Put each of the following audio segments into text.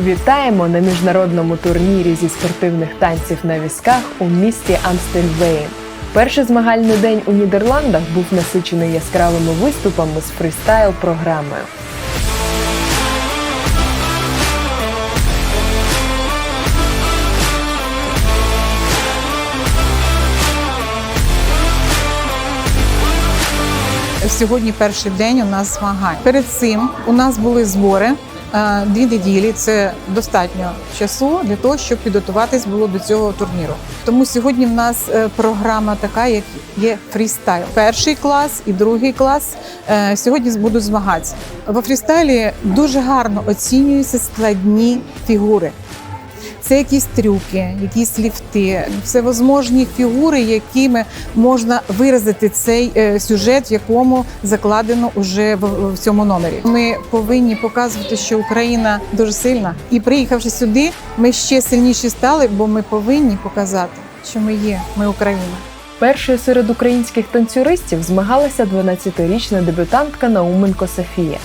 Вітаємо на міжнародному турнірі зі спортивних танців на візках у місті Амстельвейн. Перший змагальний день у Нідерландах був насичений яскравими виступами з фрістайл програмою. Сьогодні перший день у нас змагань. Перед цим у нас були збори. Е, Дві неділі це достатньо часу для того, щоб підготуватись було до цього турніру. Тому сьогодні в нас е, програма така, як є фрістайл. Перший клас і другий клас е, сьогодні будуть змагатися. Во фрістайлі дуже гарно оцінюються складні фігури. Це якісь трюки, якісь ліфти, всевозможні фігури, якими можна виразити цей е, сюжет, в якому закладено уже в, цьому номері. Ми повинні показувати, що Україна дуже сильна, і приїхавши сюди, ми ще сильніші стали, бо ми повинні показати, що ми є. Ми Україна. Першою серед українських танцюристів змагалася 12-річна дебютантка Науменко Софія.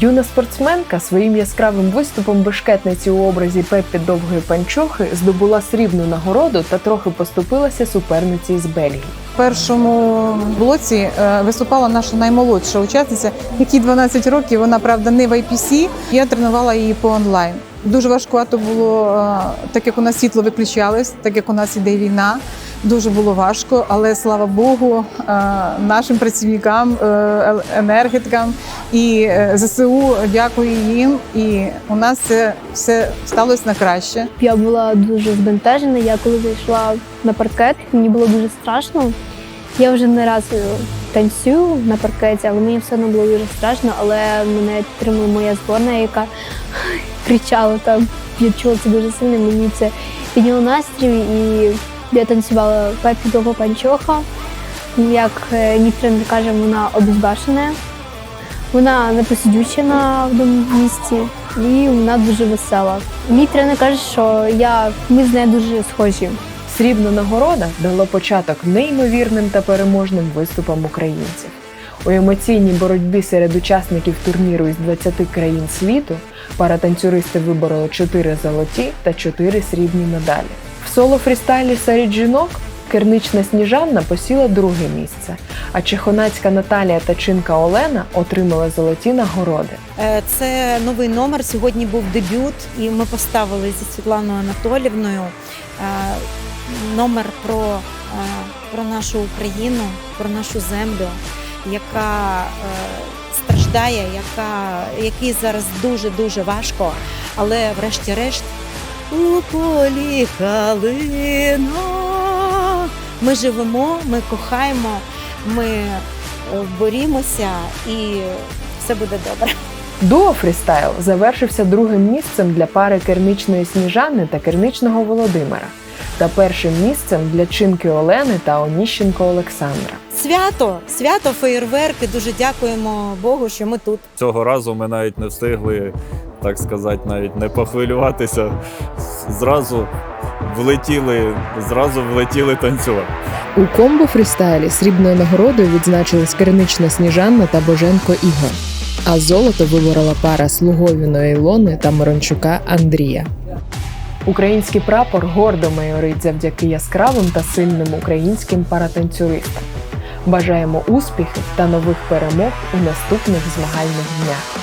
Юна спортсменка своїм яскравим виступом бешкетниці у образі Пеппі довгої панчохи здобула срібну нагороду та трохи поступилася суперниці з Бельгії. В першому блоці е, виступала наша наймолодша учасниця, якій 12 років. Вона правда не в IPC. Я тренувала її по онлайн. Дуже важкувато було, е, так як у нас світло виключалось, так як у нас іде війна. Дуже було важко, але слава Богу, е, нашим працівникам, е, енергетикам і е, ЗСУ дякую їм. І у нас це все сталося на краще. Я була дуже збентежена. Я коли зайшла на паркет, мені було дуже страшно. Я вже не раз танцюю на паркеті, але мені все одно було дуже страшно. Але мене підтримує моя зборна, яка кричала там. Я чула це дуже сильно. Мені це підняло настрій, і я танцювала пепі довго панчоха. Як е, мій каже, вона обезбашена. Вона непосидюча на одному місці і вона дуже весела. Мій тренер каже, що я ми з нею дуже схожі. Срібна нагорода дала початок неймовірним та переможним виступам українців. У емоційній боротьбі серед учасників турніру із 20 країн світу паратанцюристи вибороли 4 золоті та 4 срібні медалі. Соло фрістайлі серед жінок кернична Сніжанна посіла друге місце, а чехонацька Наталія та чинка Олена отримали золоті нагороди. Е, Це новий номер. Сьогодні був дебют, і ми поставили зі Світланою Анатолівною е, номер про, е, про нашу Україну, про нашу землю, яка страждає, яка, який зараз дуже дуже важко, але врешті-решт у полі калина. Ми живемо, ми кохаємо, ми е, борімося і все буде добре. Дуо фрістайл завершився другим місцем для пари керничної Сніжани та керничного Володимира та першим місцем для чинки Олени та Оніщенко Олександра. Свято, свято, феєрверки. Дуже дякуємо Богу, що ми тут. Цього разу ми навіть не встигли, так сказати, навіть не похвилюватися. Зразу влетіли, зразу влетіли танцювати. У комбо фрістайлі срібною нагородою відзначились кернична Сніжанна та Боженко Ігор. А золото виборола пара Слуговіної Ілони та Мирончука Андрія. Український прапор гордо майорить завдяки яскравим та сильним українським паратанцюристам. Бажаємо успіхів та нових перемог у наступних змагальних днях.